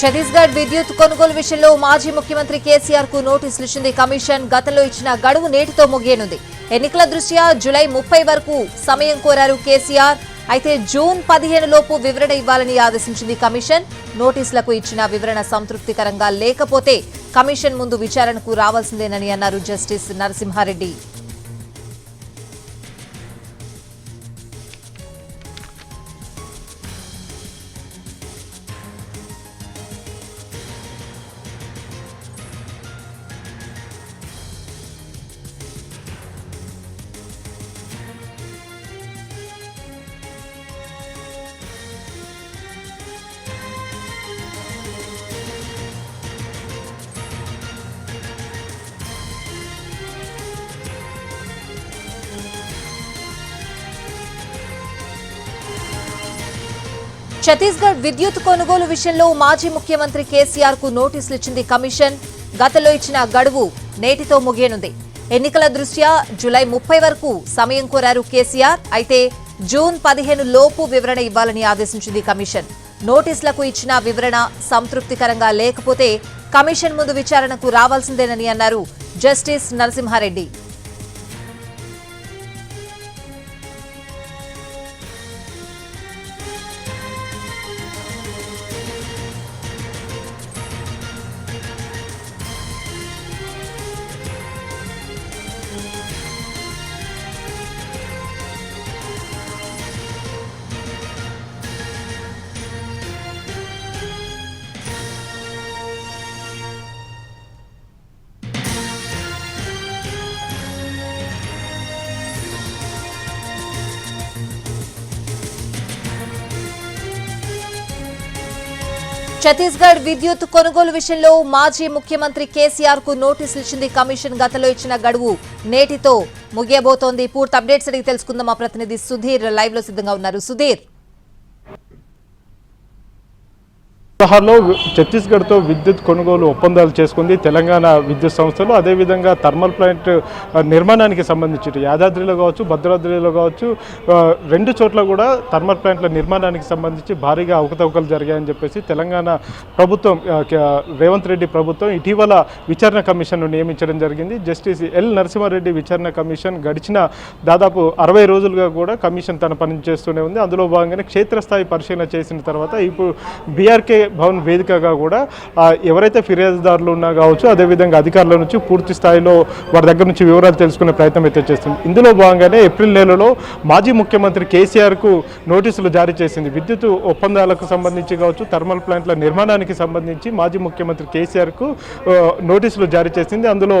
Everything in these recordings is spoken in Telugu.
ఛత్తీస్గఢ్ విద్యుత్ కొనుగోలు విషయంలో మాజీ ముఖ్యమంత్రి కేసీఆర్కు నోటీసులు ఇచ్చింది కమిషన్. గతంలో ఇచ్చిన గడువు నేటితో ముగియనుంది. ఎన్నికల దృష్ట్యా జులై ముప్పై వరకు సమయం కోరారు కేసీఆర్. అయితే జూన్ పదిహేను లోపు వివరణ ఇవ్వాలని ఆదేశించింది కమిషన్. నోటీసులకు ఇచ్చిన వివరణ సంతృప్తికరంగా లేకపోతే కమిషన్ ముందు విచారణకు రావాల్సిందేనని అన్నారు జస్టిస్ నరసింహారెడ్డి. ఛత్తీస్గఢ్ విద్యుత్ కొనుగోలు విషయంలో మాజీ ముఖ్యమంత్రి కేసీఆర్కు నోటీసులు ఇచ్చింది కమిషన్. గతంలో ఇచ్చిన గడువు నేటితో ముగియనుంది. ఎన్నికల దృష్ట్యా జులై ముప్పై వరకు సమయం కోరారు కేసీఆర్. అయితే జూన్ పదిహేను లోపు వివరణ ఇవ్వాలని ఆదేశించింది కమిషన్. నోటీసులకు ఇచ్చిన వివరణ సంతృప్తికరంగా లేకపోతే కమిషన్ ముందు విచారణకు రావాల్సిందేనని అన్నారు జస్టిస్ నరసింహారెడ్డి. ఛత్తీస్గఢ్ విద్యుత్ కొనుగోలు విషయంలో మాజీ ముఖ్యమంత్రి కేసీఆర్కు నోటీసులు ఇచ్చింది కమిషన్. గతంలో ఇచ్చిన గడువు నేటితో ముగియబోతోంది. పూర్తి అప్డేట్స్ అడిగి తెలుసుకుందాం. మా ప్రతినిధి సుధీర్ లైవ్లో సిద్ధంగా ఉన్నారు. సుధీర్. పదహారులో ఛత్తీస్గఢ్తో విద్యుత్ కొనుగోలు ఒప్పందాలు చేసుకుంది తెలంగాణ విద్యుత్ సంస్థలు. అదేవిధంగా థర్మల్ ప్లాంట్ నిర్మాణానికి సంబంధించి యాదాద్రిలో కావచ్చు భద్రాద్రిలో కావచ్చు రెండు చోట్ల కూడా థర్మల్ ప్లాంట్ల నిర్మాణానికి సంబంధించి భారీగా అవకతవకలు జరిగాయని చెప్పేసి తెలంగాణ ప్రభుత్వం రేవంత్ రెడ్డి ప్రభుత్వం ఇటీవల విచారణ కమిషన్ను నియమించడం జరిగింది. జస్టిస్ ఎల్ నరసింహారెడ్డి విచారణ కమిషన్ గడిచిన దాదాపు అరవై రోజులుగా కూడా కమిషన్ తన పని చేస్తూనే ఉంది. అందులో భాగంగానే క్షేత్రస్థాయి పరిశీలన చేసిన తర్వాత ఇప్పుడు బీఆర్కే భవన్ వేదికగా కూడా ఎవరైతే ఫిర్యాదుదారులు ఉన్నా కావచ్చు అదేవిధంగా అధికారుల నుంచి పూర్తి స్థాయిలో వారి దగ్గర నుంచి వివరాలు తెలుసుకునే ప్రయత్నం అయితే చేస్తుంది. ఇందులో భాగంగానే ఏప్రిల్ నెలలో మాజీ ముఖ్యమంత్రి కేసీఆర్కు నోటీసులు జారీ చేసింది. విద్యుత్ ఒప్పందాలకు సంబంధించి కావచ్చు థర్మల్ ప్లాంట్ల నిర్మాణానికి సంబంధించి మాజీ ముఖ్యమంత్రి కేసీఆర్కు నోటీసులు జారీ చేసింది. అందులో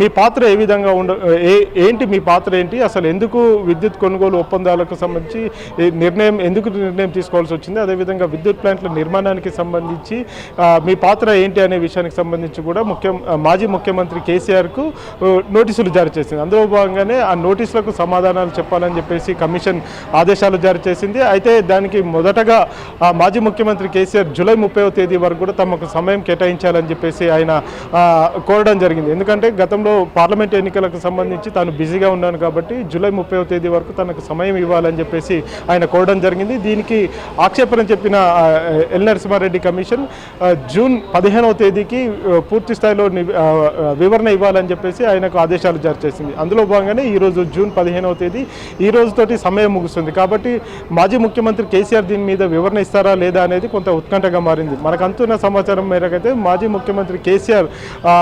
మీ పాత్ర ఏ విధంగా ఉండ ఏ ఏంటి మీ పాత్ర ఏంటి? అసలు ఎందుకు విద్యుత్ కొనుగోలు ఒప్పందాలకు సంబంధించి నిర్ణయం ఎందుకు నిర్ణయం తీసుకోవాల్సి వచ్చింది? అదేవిధంగా విద్యుత్ ప్లాంట్ల నిర్మాణానికి సంబంధించి మీ పాత్ర ఏంటి అనే విషయానికి సంబంధించి కూడా ముఖ్య మాజీ ముఖ్యమంత్రి కేసీఆర్కు నోటీసులు జారీ చేసింది. అందులో భాగంగానే ఆ నోటీసులకు సమాధానాలు చెప్పాలని చెప్పేసి కమిషన్ ఆదేశాలు జారీ చేసింది. అయితే దానికి మొదటగా ఆ, మాజీ ముఖ్యమంత్రి కేసీఆర్ జూలై ముప్పైవ తేదీ వరకు కూడా తమకు సమయం కేటాయించాలని చెప్పేసి ఆయన కోరడం జరిగింది. ఎందుకంటే గతంలో పార్లమెంట్ ఎన్నికలకు సంబంధించి తాను బిజీగా ఉన్నాను కాబట్టి జూలై ముప్పైవ తేదీ వరకు తనకు సమయం ఇవ్వాలని చెప్పేసి ఆయన కోరడం జరిగింది. దీనికి ఆక్షేపణ చెప్పిన ఆ, నరసింహారెడ్డి కమిషన్ జూన్ పదిహేనవ తేదీకి పూర్తి స్థాయిలో వివరణ ఇవ్వాలని చెప్పేసి ఆయనకు ఆదేశాలు జారీ చేసింది. అందులో భాగంగానే ఈరోజు జూన్ పదిహేనవ తేదీ ఈ రోజుతోటి సమయం ముగుస్తుంది. కాబట్టి మాజీ ముఖ్యమంత్రి కేసీఆర్ దీని మీద వివరణ ఇస్తారా లేదా అనేది కొంత ఉత్కంఠగా మారింది. మనకు అందుతున్న సమాచారం మేరకైతే మాజీ ముఖ్యమంత్రి కేసీఆర్ ఆ,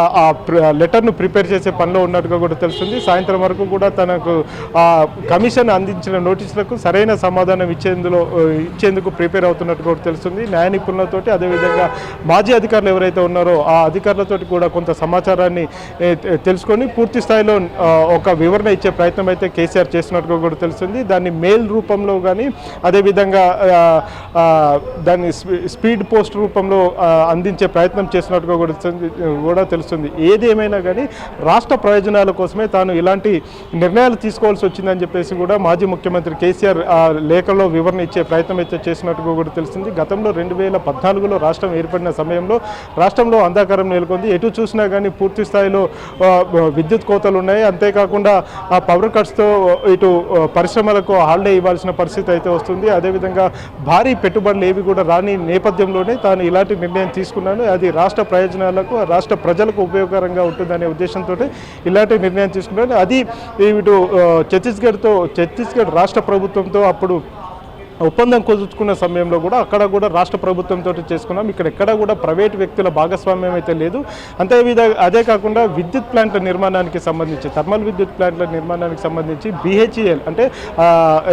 ప్ర- లెటర్ను ప్రిపేర్ చేసే పనిలో ఉన్నట్టుగా కూడా తెలుస్తుంది. సాయంత్రం వరకు కూడా తనకు ఆ కమిషన్ అందించిన నోటీసులకు సరైన సమాధానం ఇచ్చేందులో ఇచ్చేందుకు ప్రిపేర్ అవుతున్నట్టు కూడా తెలుస్తుంది. న్యాయ నిపుణులతోటి అదేవిధంగా మాజీ అధికారులు ఎవరైతే ఉన్నారో ఆ అధికారులతోటి కూడా కొంత సమాచారాన్ని తెలుసుకొని పూర్తి స్థాయిలో ఒక వివరణ ఇచ్చే ప్రయత్నం అయితే కేసీఆర్ చేసినట్టుగా కూడా తెలుస్తుంది. దాన్ని మెయిల్ రూపంలో కానీ అదేవిధంగా దాన్ని స్పీడ్ పోస్ట్ రూపంలో అందించే ప్రయత్నం చేసినట్టుగా కూడా తెలుస్తుంది కూడా తెలుస్తుంది. ఏది ఏమైనా కానీ రాష్ట్ర ప్రయోజనాల కోసమే తాను ఇలాంటి నిర్ణయాలు తీసుకోవాల్సి వచ్చిందని చెప్పేసి కూడా మాజీ ముఖ్యమంత్రి కేసీఆర్ ఆ లేఖలో వివరణ ఇచ్చే ప్రయత్నం అయితే చేసినట్టుగా కూడా తెలిసింది గతంలో రెండు వేల పద్నాలుగులో రాష్ట్రం ఏర్పడిన సమయంలో రాష్ట్రంలో అంధకారం నెలకొంది. ఎటు చూసినా కానీ పూర్తి స్థాయిలో విద్యుత్ కోతలు ఉన్నాయి. అంతేకాకుండా ఆ పవర్ కట్స్తో ఇటు పరిశ్రమలకు హాలిడే ఇవ్వాల్సిన పరిస్థితి అయితే వస్తుంది. అదేవిధంగా భారీ పెట్టుబడులు ఏవి కూడా రాని నేపథ్యంలోనే తాను ఇలాంటి నిర్ణయం తీసుకున్నాను. అది రాష్ట్ర ప్రయోజనాలకు రాష్ట్ర ప్రజలకు ఉపయోగకరంగా ఉంటుందనే ఉద్దేశంతో ఇలాంటి నిర్ణయం తీసుకున్నాను. అది ఇటు ఛత్తీస్గఢ్తో ఛత్తీస్గఢ్ రాష్ట్ర ప్రభుత్వంతో అప్పుడు ఒప్పందం కుదుర్చుకున్న సమయంలో కూడా అక్కడ కూడా రాష్ట్ర ప్రభుత్వంతో చేసుకున్నాం. ఇక్కడ ఎక్కడ కూడా ప్రైవేట్ వ్యక్తుల భాగస్వామ్యం అయితే లేదు. అంతే విధంగా అదే కాకుండా విద్యుత్ ప్లాంట్ల నిర్మాణానికి సంబంధించి థర్మల్ విద్యుత్ ప్లాంట్ల నిర్మాణానికి సంబంధించి బిహెచ్ఈఎల్ అంటే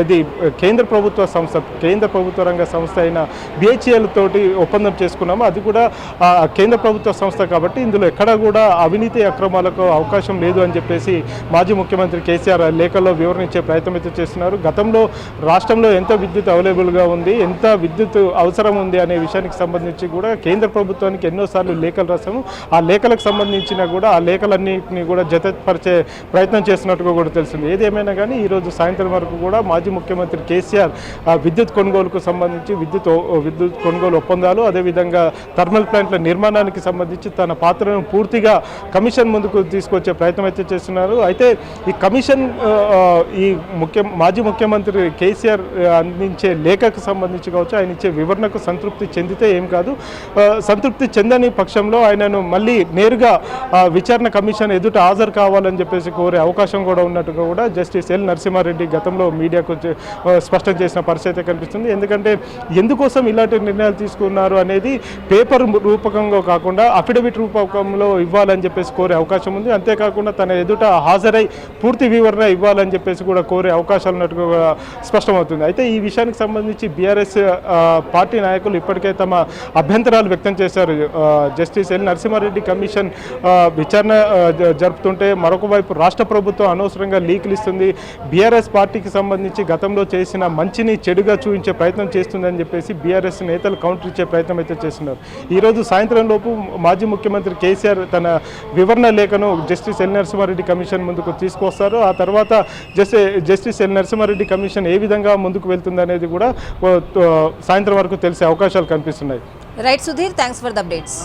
ఇది కేంద్ర ప్రభుత్వ సంస్థ కేంద్ర ప్రభుత్వ రంగ సంస్థ అయిన బిహెచ్ఈఎల్ తోటి ఒప్పందం చేసుకున్నాము. అది కూడా కేంద్ర ప్రభుత్వ సంస్థ కాబట్టి ఇందులో ఎక్కడ కూడా అవినీతి అక్రమాలకు అవకాశం లేదు అని చెప్పేసి మాజీ ముఖ్యమంత్రి కేసీఆర్ లేఖలో వివరించే ప్రయత్నం అయితే చేస్తున్నారు. గతంలో రాష్ట్రంలో ఎంత విద్యుత్ అవైలబుల్గా ఉంది. ఎంత విద్యుత్ అవసరం ఉంది అనే విషయానికి సంబంధించి కూడా కేంద్ర ప్రభుత్వానికి ఎన్నోసార్లు లేఖలు రాసాము ఆ లేఖలకు సంబంధించిన కూడా ఆ లేఖలన్నింటినీ కూడా జతపరిచే ప్రయత్నం చేస్తున్నట్టుగా కూడా తెలిసింది ఏదేమైనా కానీ ఈరోజు సాయంత్రం వరకు కూడా మాజీ ముఖ్యమంత్రి కేసీఆర్ ఆ విద్యుత్ కొనుగోలుకు సంబంధించి విద్యుత్ విద్యుత్ కొనుగోలు ఒప్పందాలు అదేవిధంగా థర్మల్ ప్లాంట్ల నిర్మాణానికి సంబంధించి తన పాత్రను పూర్తిగా కమిషన్ ముందుకు తీసుకొచ్చే ప్రయత్నం అయితే చేస్తున్నారు. అయితే ఈ కమిషన్ ఈ ముఖ్య మాజీ ముఖ్యమంత్రి కేసీఆర్ అందించి ఇచ్చే లేఖకు సంబంధించి కావచ్చు ఆయన ఇచ్చే వివరణకు సంతృప్తి చెందితే ఏం కాదు. సంతృప్తి చెందని పక్షంలో ఆయనను మళ్ళీ నేరుగా విచారణ కమిషన్ ఎదుట హాజరు కావాలని చెప్పేసి కోరే అవకాశం కూడా ఉన్నట్టుగా కూడా జస్టిస్ ఎల్ నరసింహారెడ్డి గతంలో మీడియాకు స్పష్టం చేసిన పరిస్థితి కనిపిస్తుంది. ఎందుకంటే ఎందుకోసం ఇలాంటి నిర్ణయాలు తీసుకున్నారు అనేది పేపర్ రూపకంగా కాకుండా అఫిడవిట్ రూపకంలో ఇవ్వాలని చెప్పేసి కోరే అవకాశం ఉంది. అంతేకాకుండా తన ఎదుట హాజరై పూర్తి వివరణ ఇవ్వాలని చెప్పేసి కూడా కోరే అవకాశాలు ఉన్నట్టుగా స్పష్టమవుతుంది. అయితే ఈ విషయానికి సంబంధించి బీఆర్ఎస్ పార్టీ నాయకులు ఇప్పటికే తమ అభ్యంతరాలు వ్యక్తం చేశారు. జస్టిస్ ఎల్ నరసింహారెడ్డి కమిషన్ విచారణ జరుపుతుంటే మరొక వైపు రాష్ట్ర ప్రభుత్వం అనవసరంగా లీకులు ఇస్తుంది. బీఆర్ఎస్ పార్టీకి సంబంధించి గతంలో చేసిన మంచిని చెడుగా చూపించే ప్రయత్నం చేస్తుందని చెప్పేసి బీఆర్ఎస్ నేతలు కౌంటర్ ఇచ్చే ప్రయత్నం అయితే చేస్తున్నారు. ఈరోజు సాయంత్రం లోపు మాజీ ముఖ్యమంత్రి కేసీఆర్ తన వివరణ లేఖను జస్టిస్ ఎల్ నరసింహారెడ్డి కమిషన్ ముందుకు తీసుకొస్తారు. ఆ తర్వాత జస్టి జస్టిస్ ఎల్ నరసింహారెడ్డి కమిషన్ ఏ విధంగా ముందుకు వెళ్తుందనేది అనేది కూడా సాయంత్రం వరకు తెలిసే అవకాశాలు కనిపిస్తున్నాయి. Right Sudheer thanks for the updates